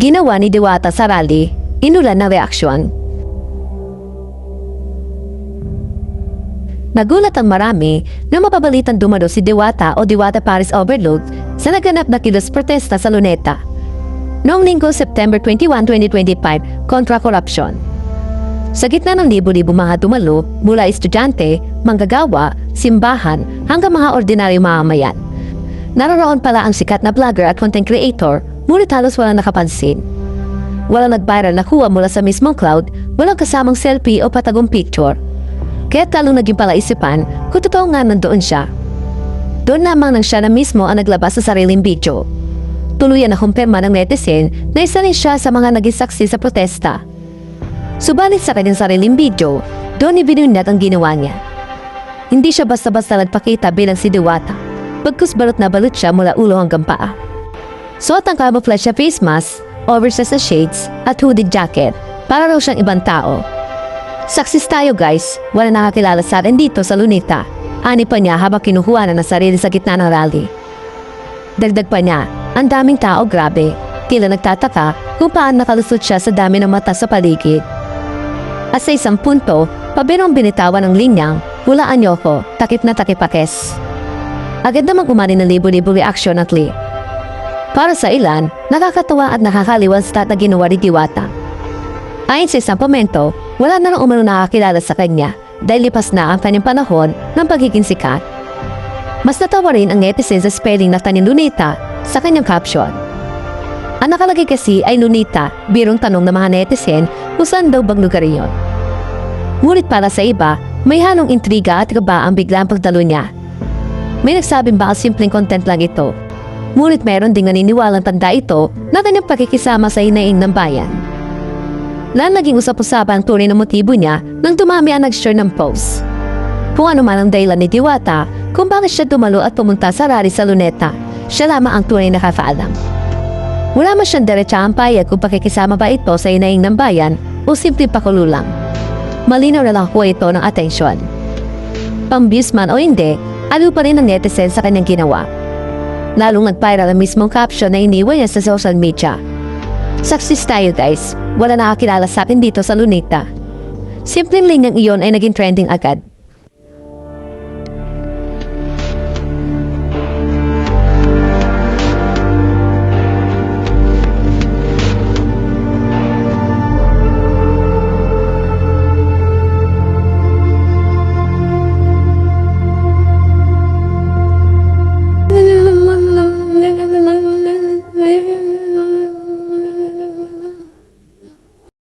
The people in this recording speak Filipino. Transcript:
Ginawa ni Diwata sa rally, inulan na reaksyon. Nagulat ang marami na mapabalitan dumalo si Diwata o Diwata Paris Overload sa naganap na kilos protesta sa Luneta. Noong linggo September 21, 2025 kontra korupsyon. Sa gitna ng libo-libo mga dumalo mula estudyante, manggagawa, simbahan hanggang mga ordinaryong mamamayan. Naroroon pala ang sikat na vlogger at content creator, ngunit halos walang nakapansin. Walang nag-viral na kuha mula sa mismong cloud, walang kasamang selfie o patagong picture. Kaya talong naging palaisipan kung totoo nga nandoon siya. Doon lamang nang siya na mismo ang naglabas sa sariling video. Tuluyan na kumpirma ng netizen na isa rin siya sa mga naging saksi sa protesta. Subalit sa kanyang sariling video, doon ibinunyag ang ginawa niya. Hindi siya basta-basta nagpakita bilang si Diwata, bagkus balot na balot siya mula ulo hanggang paa. Suot ang camouflage na face mask, oversized na shades, at hooded jacket para raw siyang ibang tao. Saksis tayo guys, wala nakakilala sa atin dito sa Lunita. Ani pa niya habang kinukuha na ng sarili sa gitna ng rally. Dagdag pa niya, ang daming tao grabe. Tila nagtataka kung paano nakalusot siya sa dami ng mata sa paligid. At sa isang punto, pabirong binitawan ng linyang, hulaan niyo ko, takip na takipakes. Agad namang umani ng libo-libo reaksyon at li. Para sa ilan, nakakatawa at nakakaliwan sa na ginawa ni Diwata. Ayon sa isang komento, wala na lang umano nakakilala sa kanya dahil lipas na ang kanyang panahon ng pagiging sikat. Mas natawa rin ang netizen sa spelling na tanin Lunita sa kanyang caption. Ang nakalagay kasi ay Lunita, birong tanong ng mga netizen kung saan daw bang lugar iyon. Ngunit para sa iba, may halong intriga at kaba ang biglang pagdalo niya. May nagsabing baka simpleng content lang ito. Ngunit meron ding naniniwalang tanda ito na kanyang pakikisama sa hinaing ng bayan. Lan naging usap-usapan ang tunay na motibo niya nang dumami ang nag-share ng post. Kung ano man ang dahilan ni Diwata kung bakit siya dumalo at pumunta sa rally sa Luneta, siya lamang ang tunay na nakakaalam. Wala man siyang diretsahang payag kung pakikisama ba ito sa inaing ng bayan o simple pakululang. Malinaw na lang ko ito ng atensyon. Pambis man o hindi, aliw pa rin ang netizen sa kanyang ginawa. Lalong nag-viral ang mismong caption na iniwan niya sa social media. Success tayo guys, wala nakakilala sa akin dito sa Lunita. Simpleng linyang iyon ay naging trending agad.